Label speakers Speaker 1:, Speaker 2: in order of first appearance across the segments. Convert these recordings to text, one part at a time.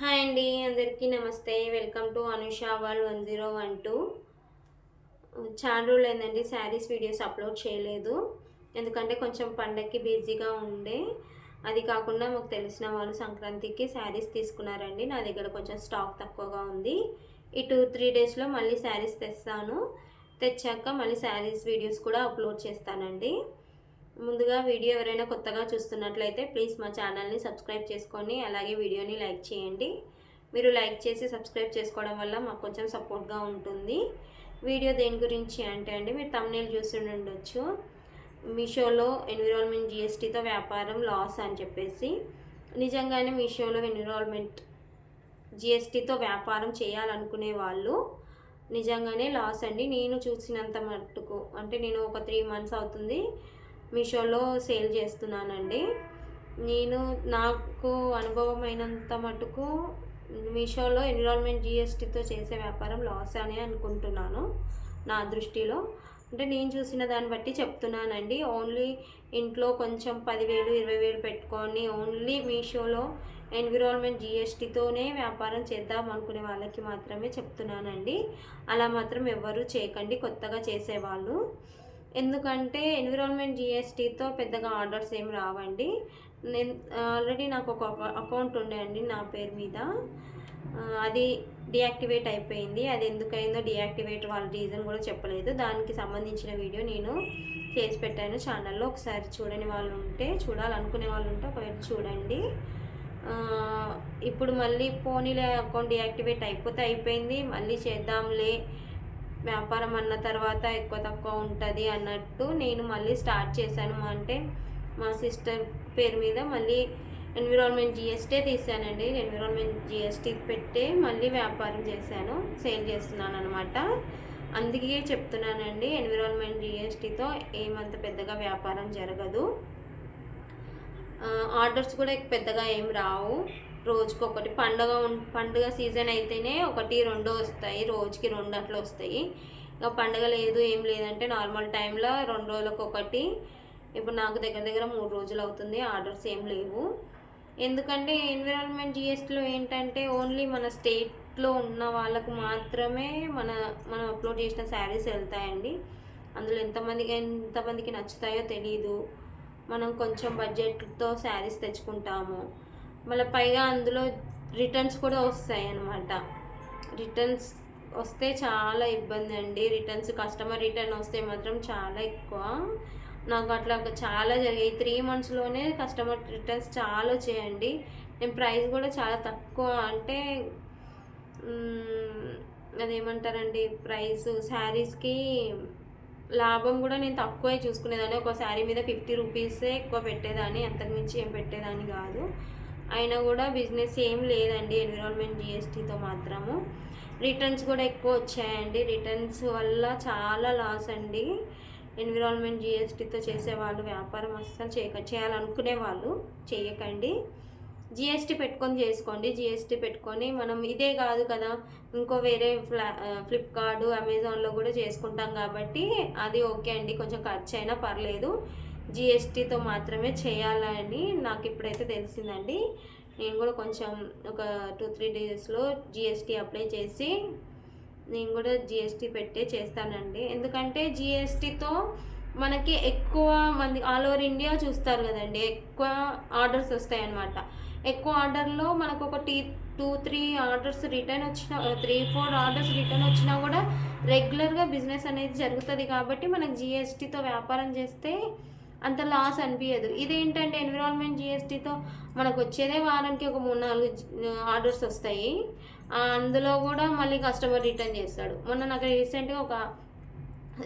Speaker 1: Hi అండి అందరికీ నమస్తే. Welcome to Anusha wall one zero one two చాలా రోజులు ఏంటండి శారీస్ వీడియోస్ అప్లోడ్ చేయలేదు. ఎందుకంటే కొంచెం పండగకి బిజీగా ఉండే. అది కాకుండా మాకు తెలిసిన వాళ్ళు సంక్రాంతికి శారీస్ తీసుకున్నారండి. నా దగ్గర కొంచెం స్టాక్ తక్కువగా ఉంది. ఈ టూ త్రీ డేస్లో మళ్ళీ శారీస్ తెస్తాను. తెచ్చాక మళ్ళీ శారీస్ వీడియోస్ కూడా అప్లోడ్ చేస్తానండి. ముందుగా వీడియో ఎవరైనా కొత్తగా చూస్తున్నట్లయితే ప్లీజ్ మా ఛానల్ని సబ్స్క్రైబ్ చేసుకొని అలాగే వీడియోని లైక్ చేయండి. మీరు లైక్ చేసి సబ్స్క్రైబ్ చేసుకోవడం వల్ల మాకు కొంచెం సపోర్ట్గా ఉంటుంది. వీడియో దేని గురించి అంటే అండి మీరు తమ్నేల్ చూసి ఉండొచ్చు. మీషోలో ఎన్విరాన్మెంట్ జిఎస్టీతో వ్యాపారం లాస్ అని చెప్పేసి నిజంగానే మీషోలో ఎన్విరాన్మెంట్ జిఎస్టీతో వ్యాపారం చేయాలనుకునే వాళ్ళు నిజంగానే లాస్ అండి. నేను చూసినంత మట్టుకు అంటే నేను ఒక త్రీ మంత్స్ అవుతుంది. మీషోలో సేల్ చేస్తున్నానండి. నేను నాకు అనుభవం అయినంత మటుకు మీషోలో ఎన్విరాన్మెంట్ జిఎస్టీతో చేసే వ్యాపారం లాస్ అని అనుకుంటున్నాను నా దృష్టిలో. అంటే నేను చూసిన దాన్ని బట్టి చెప్తున్నానండి. ఓన్లీ ఇంట్లో కొంచెం పదివేలు ఇరవై వేలు పెట్టుకొని ఓన్లీ మీషోలో ఎన్విరాన్మెంట్ జిఎస్టీతోనే వ్యాపారం చేద్దాం అనుకునే వాళ్ళకి మాత్రమే చెప్తున్నానండి. అలా మాత్రం ఎవ్వరూ చేయకండి. కొత్తగా చేసేవాళ్ళు. ఎందుకంటే ఎన్విరాన్మెంట్ జిఎస్టీతో పెద్దగా ఆర్డర్స్ ఏం రావండి. నేను ఆల్రెడీ నాకు ఒక అకౌంట్ ఉండే అండి నా పేరు మీద. అది డియాక్టివేట్ అయిపోయింది. అది ఎందుకైందో డియాక్టివేట్ వాళ్ళ రీజన్ కూడా చెప్పలేదు. దానికి సంబంధించిన వీడియో నేను చేసి పెట్టాను. ఛానల్లో ఒకసారి చూడని వాళ్ళు ఉంటే చూడాలనుకునే వాళ్ళు ఉంటే ఒకవేళ చూడండి. ఇప్పుడు మళ్ళీ పోనీలే అకౌంట్ డియాక్టివేట్ అయిపోతే అయిపోయింది. మళ్ళీ చేద్దాంలే. వ్యాపారం అన్న తర్వాత ఎక్కువ తక్కువ ఉంటుంది అన్నట్టు నేను మళ్ళీ స్టార్ట్ చేశాను. అంటే మా సిస్టర్ పేరు మీద మళ్ళీ ఎన్విరాన్మెంట్ జిఎస్టీ తీసానండి. ఎన్విరాన్మెంట్ జిఎస్టీ పెట్టే మళ్ళీ వ్యాపారం చేశాను. సేల్ చేస్తున్నాను అనమాట అందుకే చెప్తున్నానండి ఎన్విరాన్మెంట్ జిఎస్టీతో ఏమంత పెద్దగా వ్యాపారం జరగదు. ఆర్డర్స్ కూడా పెద్దగా ఏం రావు. రోజుకి ఒకటి పండుగ పండుగ సీజన్ అయితేనే ఒకటి రెండు వస్తాయి రోజుకి రెండు అట్లా వస్తాయి. ఇంకా పండుగ లేదు ఏం లేదంటే నార్మల్ టైంలో రెండు రోజులకు ఒకటి ఇప్పుడు నాకు దగ్గర దగ్గర మూడు రోజులు అవుతుంది ఆర్డర్స్ ఏం లేవు. ఎందుకంటే ఎన్విరాన్మెంట్ జిఎస్టీలో ఏంటంటే ఓన్లీ మన స్టేట్లో ఉన్న వాళ్ళకు మాత్రమే మన మనం అప్లోడ్ చేసిన శారీస్ వెళ్తాయండి. అందులో ఎంతమందికి ఎంతమందికి నచ్చుతాయో తెలియదు మనం కొంచెం బడ్జెట్తో శారీస్ తెచ్చుకుంటాము. మళ్ళీ పైగా అందులో రిటర్న్స్ కూడా వస్తాయి అన్నమాట రిటర్న్స్ వస్తే చాలా ఇబ్బంది అండి. రిటర్న్స్ కస్టమర్ రిటర్న్ వస్తే మాత్రం చాలా ఎక్కువ. నాకు అట్లా చాలా జరిగాయి. త్రీ మంత్స్లోనే కస్టమర్ రిటర్న్స్ చాలా వచ్చాయండి. నేను ప్రైస్ కూడా చాలా తక్కువ అంటే అదేమంటారండి? ప్రైస్ శారీస్కి లాభం కూడా నేను తక్కువే చూసుకునేదాన్ని. ఒక శారీ మీద ఫిఫ్టీ రూపీసే ఎక్కువ పెట్టేదాన్ని. అంతకుమించి ఏం పెట్టేదాన్ని కాదు. అయినా కూడా బిజినెస్ ఏం లేదండి ఎన్విరాన్మెంట్ జిఎస్టీతో మాత్రము. రిటర్న్స్ కూడా ఎక్కువ వచ్చాయండి. రిటర్న్స్ వల్ల చాలా లాస్ అండి. ఎన్విరాన్మెంట్ జిఎస్టీతో చేసేవాళ్ళు వ్యాపారం అస్సలు చేయక చేయాలనుకునే వాళ్ళు చేయకండి. జిఎస్టీ పెట్టుకొని చేసుకోండి. జిఎస్టీ పెట్టుకొని మనం ఇదే కాదు కదా ఇంకో వేరే ఫ్లా ఫ్లిప్కార్ట్ అమెజాన్లో కూడా చేసుకుంటాం కాబట్టి అది ఓకే అండి. కొంచెం ఖర్చు అయినా పర్లేదు. జిఎస్టీతో మాత్రమే చేయాలని నాకు ఇప్పుడైతే తెలిసిందండి. నేను కూడా కొంచెం ఒక టూ త్రీ డేస్లో జిఎస్టీ అప్లై చేసి నేను కూడా జిఎస్టీ పెట్టే చేస్తానండి. ఎందుకంటే జిఎస్టీతో మనకి ఎక్కువ మంది ఆల్ ఓవర్ ఇండియా చూస్తారు కదండి. ఎక్కువ ఆర్డర్స్ వస్తాయి అన్నమాట ఎక్కువ ఆర్డర్లో మనకు ఒక టీ టూ త్రీ ఆర్డర్స్ రిటర్న్ వచ్చిన త్రీ ఫోర్ ఆర్డర్స్ రిటర్న్ వచ్చినా కూడా రెగ్యులర్గా బిజినెస్ అనేది జరుగుతుంది కాబట్టి మనకు జిఎస్టీతో వ్యాపారం చేస్తే అంత లాస్ అనిపించదు ఇదేంటంటే ఎన్విరాన్మెంట్ జిఎస్టీతో మనకు వచ్చేదే వారానికి ఒక మూడు నాలుగు ఆర్డర్స్ వస్తాయి. అందులో కూడా మళ్ళీ కస్టమర్ రిటర్న్ చేస్తాడు. మొన్న నాకు రీసెంట్గా ఒక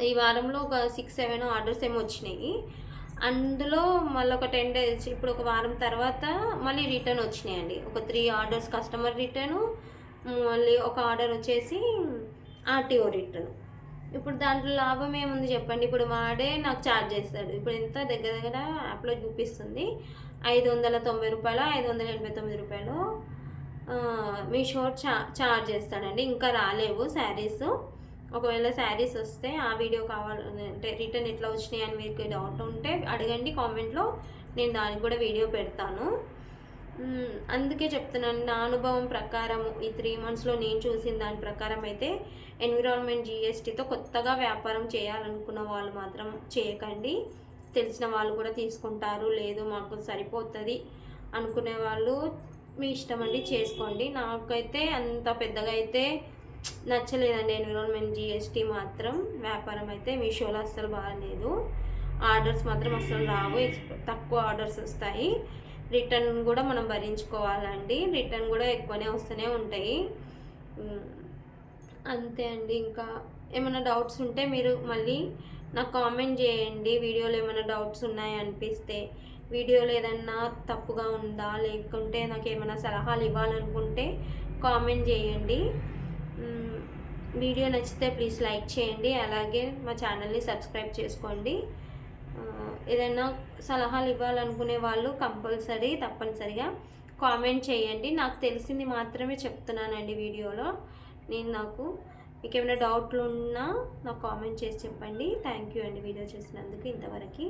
Speaker 1: ఈ వారంలో ఒక సిక్స్ సెవెన్ ఆర్డర్స్ ఏమో వచ్చినాయి. అందులో మళ్ళీ ఒక టెన్ డేస్ ఇప్పుడు ఒక వారం తర్వాత మళ్ళీ రిటర్న్ వచ్చినాయండి. ఒక త్రీ ఆర్డర్స్ కస్టమర్ రిటర్ను మళ్ళీ ఒక ఆర్డర్ వచ్చేసి ఆర్టీఓ రిటర్న్ ఇప్పుడు దాంట్లో లాభం ఏముంది చెప్పండి? ఇప్పుడు వాడే నాకు ఛార్జ్ చేస్తాడు. ఇప్పుడు ఎంత దగ్గర దగ్గర యాప్లో చూపిస్తుంది. ఐదు వందల తొంభై రూపాయలు ఐదు వందల ఎనభై తొమ్మిది రూపాయలు మీషో చా ఛార్జ్ చేస్తాడండి. ఇంకా రాలేవు శారీస్. ఒకవేళ శారీస్ వస్తే ఆ వీడియో కావాలంటే రిటర్న్ ఎట్లా వచ్చినాయి అని మీకు డౌట్ ఉంటే అడగండి కామెంట్లో. నేను దానికి కూడా వీడియో పెడతాను. అందుకే చెప్తున్నాను నా అనుభవం ప్రకారం ఈ త్రీ మంత్స్లో నేను చూసిన దాని ప్రకారం అయితే ఎన్విరాన్మెంట్ జిఎస్టీతో కొత్తగా వ్యాపారం చేయాలనుకున్న వాళ్ళు మాత్రం చేయకండి. తెలిసిన వాళ్ళు కూడా తీసుకుంటారు లేదు మాకు సరిపోతుంది అనుకునే వాళ్ళు మీ ఇష్టం అండి చేసుకోండి. నాకైతే అంత పెద్దగా అయితే నచ్చలేదండి ఎన్విరాన్మెంట్ జిఎస్టీ మాత్రం. వ్యాపారం అయితే మీషోలో అస్సలు బాగాలేదు. ఆర్డర్స్ మాత్రం అస్సలు రావు తక్కువ ఆర్డర్స్ వస్తాయి. రిటర్న్ కూడా మనం భరించుకోవాలండి. రిటర్న్ కూడా ఎక్కువనే వస్తూనే ఉంటాయి. అంతే అండి. ఇంకా ఏమైనా డౌట్స్ ఉంటే మీరు మళ్ళీ నాకు కామెంట్ చేయండి. వీడియోలో ఏమైనా డౌట్స్ ఉన్నాయనిపిస్తే వీడియోలో ఏదన్నా తప్పుగా ఉందా? లేకుంటే నాకు ఏమైనా సలహాలు ఇవ్వాలనుకుంటే కామెంట్ చేయండి. వీడియో నచ్చితే ప్లీజ్ లైక్ చేయండి. అలాగే మా ఛానల్ని సబ్స్క్రైబ్ చేసుకోండి. ఏదైనా సలహాలు ఇవ్వాలనుకునే వాళ్ళు కంపల్సరీ తప్పనిసరిగా కామెంట్ చేయండి. నాకు తెలిసింది మాత్రమే చెప్తున్నానండి వీడియోలో. నేను నాకు మీకు ఏమైనా డౌట్లు ఉన్నా నాకు కామెంట్ చేసి చెప్పండి. థ్యాంక్ యూ అండి వీడియో చేసినందుకు ఇంతవరకు.